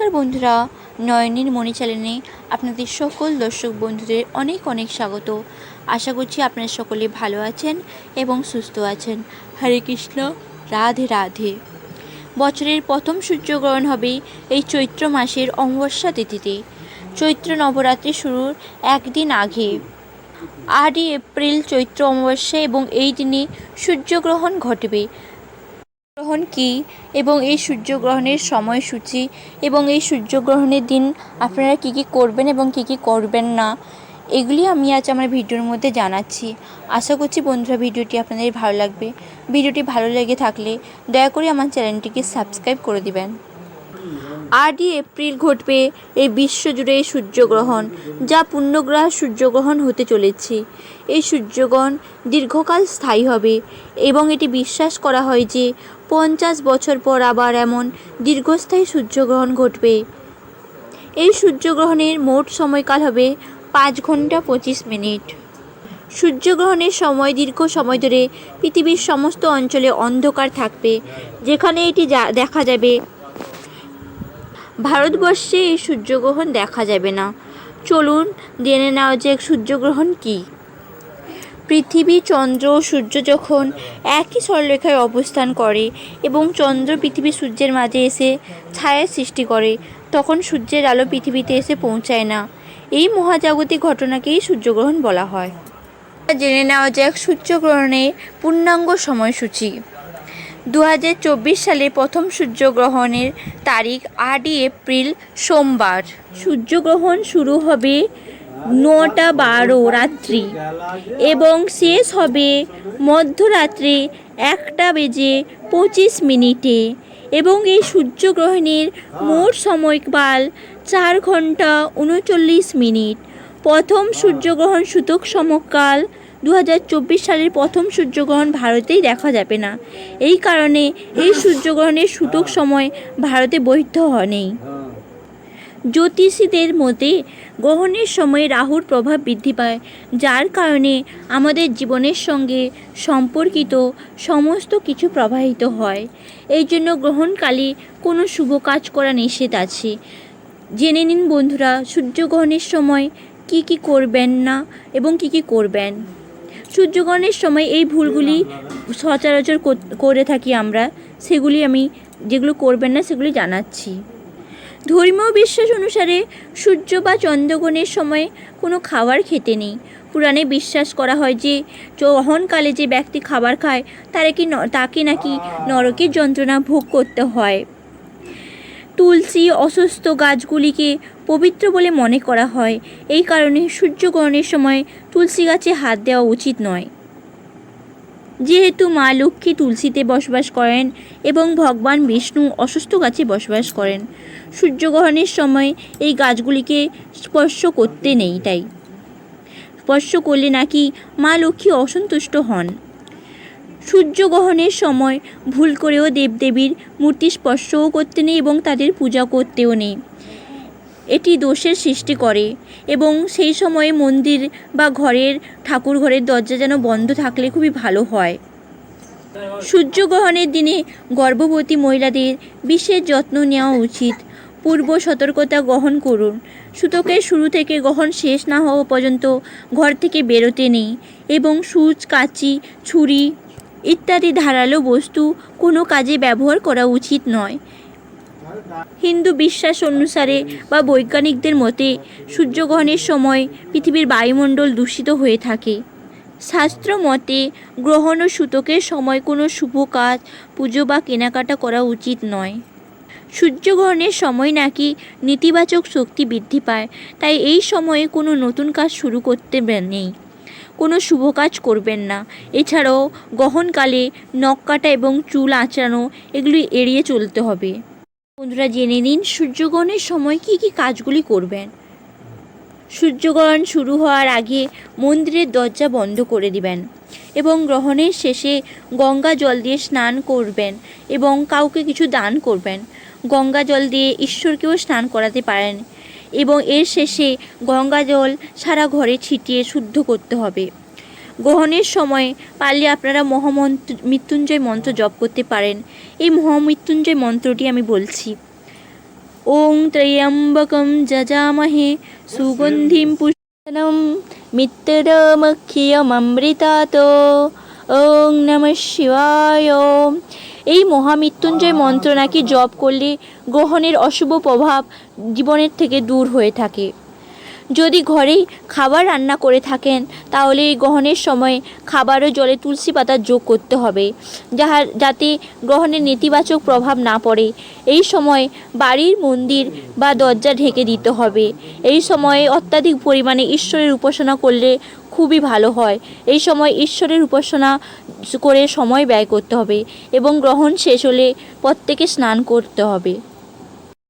নমস্কার বন্ধুরা, নয়নীর মণি চ্যানেলে আপনাদের সকল দর্শক বন্ধুদের অনেক অনেক স্বাগত। আশা করছি আপনারা সকলে ভালো আছেন এবং সুস্থ আছেন। হরে কৃষ্ণ, রাধে রাধে। বছরের প্রথম সূর্যগ্রহণ হবে এই চৈত্র মাসের অমাবস্যা তিথিতে। চৈত্র নবরাত্রি শুরুর একদিন আগে। আটই এপ্রিল চৈত্র অমাবস্যা এবং এই দিনে সূর্যগ্রহণ ঘটবে। গ্রহণ কি এবং এই সূর্যগ্রহণের সময়সূচি এবং এই সূর্যগ্রহণের দিন আপনারা কি কি করবেন এবং কি কি করবেন না, এগুলি আমি আজ আমার ভিডিওর মধ্যে জানাচ্ছি। আশা করছি বন্ধুরা ভিডিওটি আপনাদের ভালো লাগবে। ভিডিওটি ভালো লেগে থাকলে দয়া করে আমার চ্যানেলটিকে সাবস্ক্রাইব করে দিবেন। আটই এপ্রিল ঘটবে এই বিশ্বজুড়ে সূর্যগ্রহণ, যা পূর্ণগ্রহ সূর্যগ্রহণ হতে চলেছে। এই সূর্যগ্রহণ দীর্ঘকাল স্থায়ী হবে এবং এটি বিশ্বাস করা হয় যে পঞ্চাশ বছর পর আবার এমন দীর্ঘস্থায়ী সূর্যগ্রহণ ঘটবে। এই সূর্যগ্রহণের মোট সময়কাল হবে পাঁচ ঘণ্টা পঁচিশ মিনিট। সূর্যগ্রহণের সময় দীর্ঘ সময় ধরে পৃথিবীর সমস্ত অঞ্চলে অন্ধকার থাকবে, যেখানে এটি দেখা যাবে। ভারতবর্ষে এই সূর্যগ্রহণ দেখা যাবে না। চলুন জেনে নেওয়া যে সূর্যগ্রহণ কী। পৃথিবী, চন্দ্র ও সূর্য যখন একই সরলরেখায় অবস্থান করে এবং চন্দ্র পৃথিবী সূর্যের মাঝে এসে ছায়া সৃষ্টি করে, তখন সূর্যের আলো পৃথিবীতে এসে পৌঁছায় না। এই মহাজাগতিক ঘটনাকেই সূর্যগ্রহণ বলা হয়। জেনে নেওয়া যাক সূর্যগ্রহণের পূর্ণাঙ্গ সময়সূচি। দু হাজার চব্বিশ সালে প্রথম সূর্যগ্রহণের তারিখ আটই এপ্রিল সোমবার। সূর্যগ্রহণ শুরু হবে নটা বারো রাত্রি এবং শেষ হবে মধ্যরাত্রে একটা বেজে পঁচিশ মিনিটে এবং এই সূর্যগ্রহণের মোট সময়কাল চার ঘণ্টা উনচল্লিশ মিনিট। প্রথম সূর্যগ্রহণ সূতক সমকাল দু হাজার চব্বিশ সালের প্রথম সূর্যগ্রহণ ভারতেই দেখা যাবে না। এই কারণে এই সূর্যগ্রহণের সূতক সময় ভারতে বৈধ নেই জ্যোতিষীদের মতে, গ্রহণের সময় রাহুর প্রভাব বৃদ্ধি পায়, যার কারণে আমাদের জীবনের সঙ্গে সম্পর্কিত সমস্ত কিছু প্রবাহিত হয়। এই জন্য গ্রহণকালে কোনো শুভ কাজ করা নিষেধ আছে। জেনে নিন বন্ধুরা, সূর্যগ্রহণের সময় কি কি করবেন না এবং কি কি করবেন? সূর্যগ্রহণের সময় এই ভুলগুলি সচরাচর করে থাকি আমরা। সেগুলি আমি যেগুলো করবেন না, সেগুলি জানাচ্ছি। ধর্মীয় বিশ্বাস অনুসারে সূর্য বা চন্দ্রগ্রহণের সময় কোনো খাবার খেতে নেই। পুরাণে বিশ্বাস করা হয় যে, গ্রহণকালে যে ব্যক্তি খাবার খায়, তারা কি তাকে নাকি নরকের যন্ত্রণা ভোগ করতে হয়। তুলসী অসুস্থ গাছগুলিকে পবিত্র বলে মনে করা হয়। এই কারণে সূর্যগ্রহণের সময় তুলসী গাছে হাত দেওয়া উচিত নয়। যেহেতু মা লক্ষ্মী তুলসীতে বসবাস করেন এবং ভগবান বিষ্ণু অসুস্থ গাছে বসবাস করেন, সূর্যগ্রহণের সময় এই গাছগুলিকে স্পর্শ করতে নেই তাই। স্পর্শ করলে নাকি মা লক্ষ্মী অসন্তুষ্ট হন। সূর্যগ্রহণের সময় ভুল করেও দেবদেবীর মূর্তি স্পর্শও করতে নেই এবং তাদের পূজা করতেও নেই। এটি দোষের সৃষ্টি করে এবং সেই সময়ে মন্দির বা ঘরের ঠাকুর ঘরের দরজা যেন বন্ধ থাকলে খুবই ভালো হয়। সূর্যগ্রহণের দিনে গর্ভবতী মহিলাদের বিশেষ যত্ন নেওয়া উচিত। পূর্ব সতর্কতা গ্রহণ করুন। সূতকের শুরু থেকে গ্রহণ শেষ না হওয়া পর্যন্ত ঘর থেকে বেরোতে নেই এবং সূচ, কাঁচি, ছুরি ইত্যাদি ধারালো বস্তু কোনো কাজে ব্যবহার করা উচিত নয়। হিন্দু বিশ্বাস অনুসারে বা বৈজ্ঞানিকদের মতে, সূর্যগ্রহণের সময় পৃথিবীর বায়ুমণ্ডল দূষিত হয়ে থাকে। শাস্ত্র মতে, গ্রহণ ও সূতকের সময় কোনো শুভ কাজ, পুজো বা কেনাকাটা করা উচিত নয়। সূর্যগ্রহণের সময় নাকি নেতিবাচক শক্তি বৃদ্ধি পায়, তাই এই সময়ে কোনো নতুন কাজ শুরু করতে নেই। কোনো শুভ কাজ করবেন না। এছাড়াও, গ্রহণকালে নখ কাটা এবং চুল আঁচড়ানো এগুলি এড়িয়ে চলতে হবে। বন্ধুরা জেনে নিন, সূর্যগ্রহণের সময় কি কি কাজগুলি করবেন? সূর্যগ্রহণ শুরু হওয়ার আগে মন্দিরের দরজা বন্ধ করে দিবেন এবং গ্রহণের শেষে গঙ্গা জল দিয়ে স্নান করবেন এবং কাউকে কিছু দান করবেন। গঙ্গা জল দিয়ে ঈশ্বরকেও স্নান করাতে পারেন এবং এর শেষে গঙ্গা জল সারা ঘরে ছিটিয়ে শুদ্ধ করতে হবে। গ্রহণের সময় পারলে আপনারা মহামন্ত্র, মৃত্যুঞ্জয় মন্ত্র জপ করতে পারেন। এই মহামৃত্যুঞ্জয় মন্ত্রটি আমি বলছি। ওং ত্র্যম্বকম যজামহে সুগন্ধিম পুষ্পনম মিত্রমক্ষিয়মৃতাত ওং নম শিবায়। এই মহামৃত্যুঞ্জয় মন্ত্র নাকি জপ করলে গ্রহণের অশুভ প্রভাব জীবনের থেকে দূর হয়ে থাকে। যদি ঘরেই খাবার রান্না করে থাকেন, তাহলে এই গ্রহণের সময় খাবার ও জলে তুলসী পাতা যোগ করতে হবে যাহার যাতে গ্রহণের নেতিবাচক প্রভাব না পড়ে। এই সময় বাড়ির মন্দির বা দরজা ঢেকে দিতে হবে। এই সময়ে অত্যাধিক পরিমাণে ঈশ্বরের উপাসনা করলে খুবই ভালো হয়। এই সময় ঈশ্বরের উপাসনা করে সময় ব্যয় করতে হবে এবং গ্রহণ শেষ হলে প্রত্যেকে স্নান করতে হবে।